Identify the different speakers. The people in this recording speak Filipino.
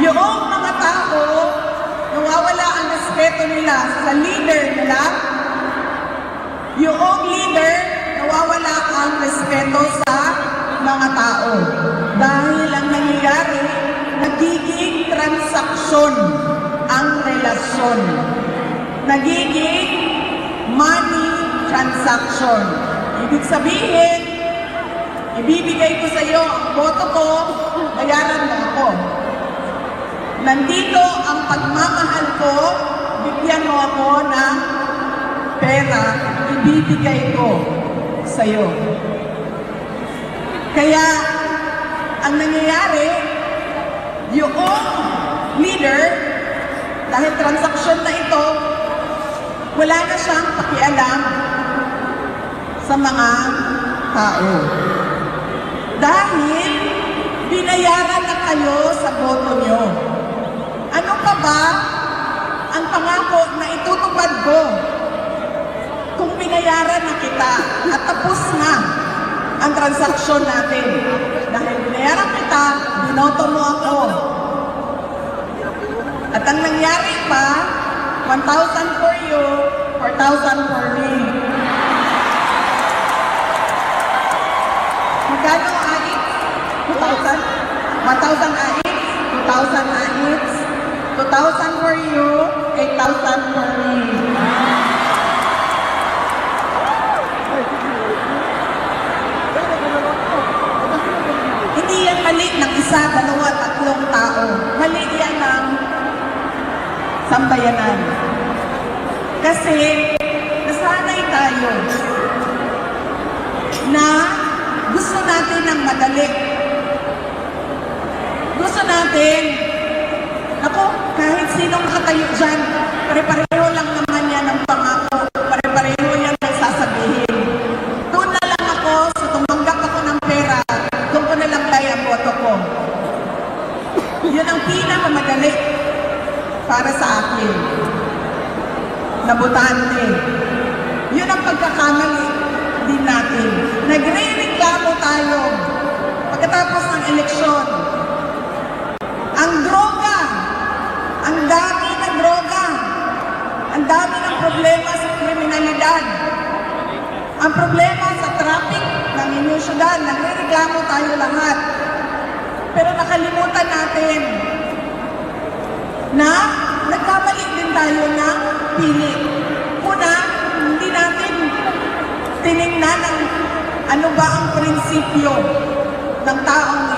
Speaker 1: yung mga tao, nawawala ang respeto nila sa leader nila, yung leader, nawawala ang respeto sa mga tao. Dahil ang nangyayari, nagiging transaksyon ang relasyon. Nagiging money transaction. Ibig sabihin, ibibigay ko sa iyo ang boto ko, bayaran mo ako. Nandito ang pagmamahal ko, bigyan mo ako ng pera, ibibigay ko sa iyo. Kaya, ang nangyayari, yung leader, dahil transaksyon na ito, wala na siyang pakialam sa mga tao. Dahil binayaran na kayo sa boto nyo. Ano pa ba ang pangako na itutupad ko kung binayaran na kita at tapos na ang transaksyon natin? Dahil binayaran kita, binoto mo ako. At ang nangyari pa, 1,000 for you, 4,000 for me. Magkano ait? 2,000? 1,000 ait? 2,000 ait? 2,000 for you, 8,000 for me. Hindi yan mali ng isa, dalawa, tatlong tao. Mali yan ng sambayanan. Kasi nasanay tayo na gusto natin ng madali. Gusto natin, ako, kahit sinong katayo dyan, pare-pareho Yun ang pinakamadali para sa akin. Nabutante. Yun ang pagkakamali din natin. Nagre-reklamo tayo pagkatapos ng eleksyon. Ang droga, ang dami ng droga, ang dami ng problema sa kriminalidad, ang problema sa traffic ng inyong syudad, nagre-reklamo tayo na nagkamali din tayo ng pili. Una, hindi natin tiningnan ang ano ba ang prinsipyo ng taong